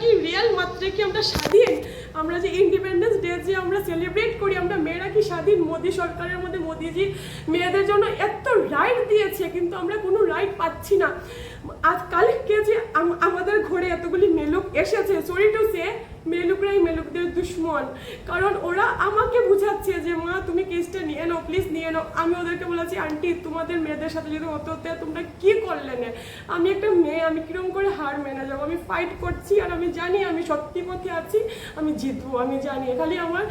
কি রিয়েল মাত্রে কি আমরা স্বাধীন? আমরা যে ইন্ডিপেন্ডেন্স ডে যে আমরা সেলিব্রেট করি, আমরা মেয়েরা কি স্বাধীন? মোদী সরকারের মধ্যে মোদীজি মেয়েদের জন্য এত রাইট দিয়েছে, কিন্তু আমরা কোনো রাইট পাচ্ছি না। আজ কালকে যে আমাদের ঘরে এতগুলি মেলুক এসেছে সরি টু সে মেলুকদের দুশ্মন কারণ ওরা আমাকে বুঝাচ্ছে যে মা তুমি কেসটা নিয়ে নাও প্লিজ নিয়ে নাও। আমি ওদেরকে বলেছি আন্টি তোমাদের মেয়েদের সাথে যদি হতে হতে তোমরা কি করলে না? আমি একটা মেয়ে আমি কীরকম করে হার মেনে যাব? আমি ফাইট করছি আর আমি জানি আমি সত্যি পথে আছি আমি জিতবো আমি জানি। খালি আমার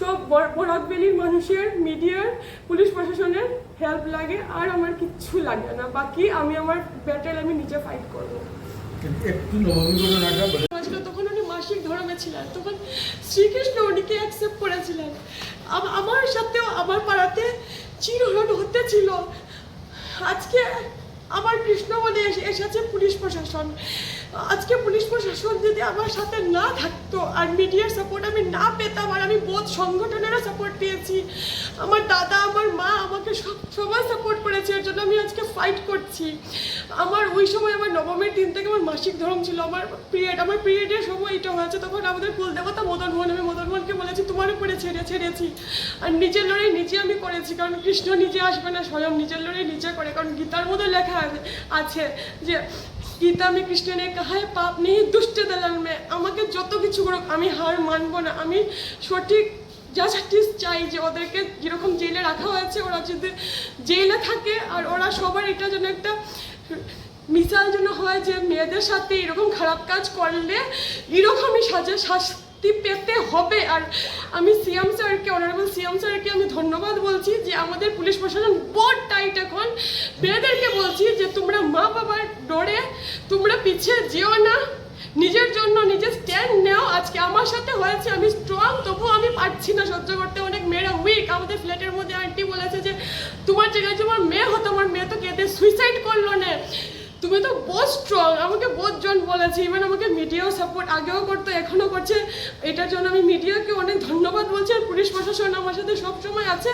সব বরাকবেলির মানুষের মিডিয়ার পুলিশ প্রশাসনের হেল্প লাগে আর আমার কিচ্ছু লাগে না। বাকি আমি আমার ব্যাটেল আমি নিজে ফাইট করব। তখন উনি মাসিক ধর্মে ছিলেন তখন শ্রীকৃষ্ণ উনিকে অ্যাকসেপ্ট করেছিলেন। আমার সাথেও আমার পাড়াতে চিরহরণ হতে ছিল। আজকে আমার কৃষ্ণ বলে এসে- এসেছে পুলিশ প্রশাসন। আজকে পুলিশ প্রশাসন যদি আমার সাথে না থাকতো আর মিডিয়ার সাপোর্ট আমি না পেতাম আর আমি বোধ সংগঠনেরও সাপোর্ট পেয়েছি, আমার দাদা, আমার মা আমাকে সব সবাই সাপোর্ট করেছে এর জন্য আমি আজকে ফাইট করছি। আমার ওই সময় আমার নবমের দিন থেকে আমার মাসিক ধর্ম ছিল, আমার পিরিয়ড আমার পিরিয়ডের সময় এটা হয়েছে, তখন আমাদের কুলদেবতা মদন মোহন আমি মদন মোহনকে বলেছি, তোমার উপরে ছেড়ে, ছেড়েছি। আর নিজের লড়াই নিজে আমি করেছি, কারণ কৃষ্ণ নিজে আসবে না স্বয়ং, নিজের লড়াই নিজে করে, কারণ গীতার মধ্যে লেখা আছে- যে, গীতা আমি কৃষ্ণ নে কাহা है পাপ নেই, দুষ্ট দলাল মে, আমাকে যত কিছু করুক, আমি হার মানবো না, আমি সঠিক জাস্টিস চাই যে ওদেরকে যেরকম জেলে রাখা হয়েছে, ওরা যদি জেলে থাকে আর ওরা সবার এটা যেন একটা মিসাল যেন হয় যে মেয়েদের সাথে এরকম খারাপ কাজ করলে এরকমই সাজা, শাস্তি পেতে হবে। আর আমি সিএম স্যারকে অনারেবল সিএম স্যারকে আমি ধন্যবাদ বলছি যে আমাদের পুলিশ প্রশাসন বড় টাইট এখন। মেয়েদেরকে বলছি যে তোমরা মা বাবার ডরে তোমরা পিছিয়ে যেও না নিজে আজকে আমার সাথে হয়েছে, আমি স্ট্রং তবুও আমি পারছি না সহ্য করতে। অনেক মেয়েরা উইক আমাদের ফ্ল্যাটের মধ্যে আন্টি বলেছে যে, তোমার জায়গায় তোমার মেয়ে হতো, আমার মেয়ে তো কেঁদে সুইসাইড করল না। তুমি তো বহুত স্ট্রং আমাকে বহুত জন বলেছে ইভেন আমাকে মিডিয়াও সাপোর্ট আগেও করতো, এখনও করছে। এটার জন্য আমি মিডিয়াকে অনেক ধন্যবাদ বলছি। আর পুলিশ প্রশাসন আমার সাথে সবসময় আছে।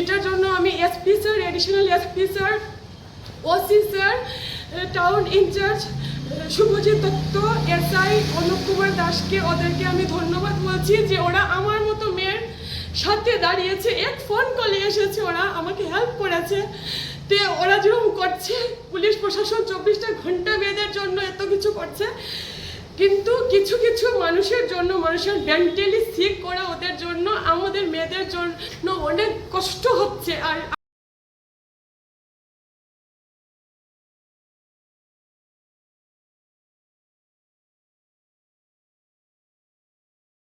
এটার জন্য আমি SP sir additional SP sir OC sir town incharge Subhajit Dutta SI Anup Kumar দাসকে ওদেরকে আমি ধন্যবাদ বলছি যে ওরা আমার মতো মেয়ের সাথে দাঁড়িয়েছে। এক ফোন কলে এসেছে, ওরা আমাকে হেল্প করেছে। তে ওরা যেরকম করছে, পুলিশ, প্রশাসন চব্বিশটা ঘণ্টা মেয়েদের জন্য এত কিছু করছে। কিন্তু কিছু কিছু মানুষের জন্য, মানুষের মেন্টালি সিক করা ওদের জন্য, আমাদের মেয়েদের জন্য অনেক কষ্ট হচ্ছে। আর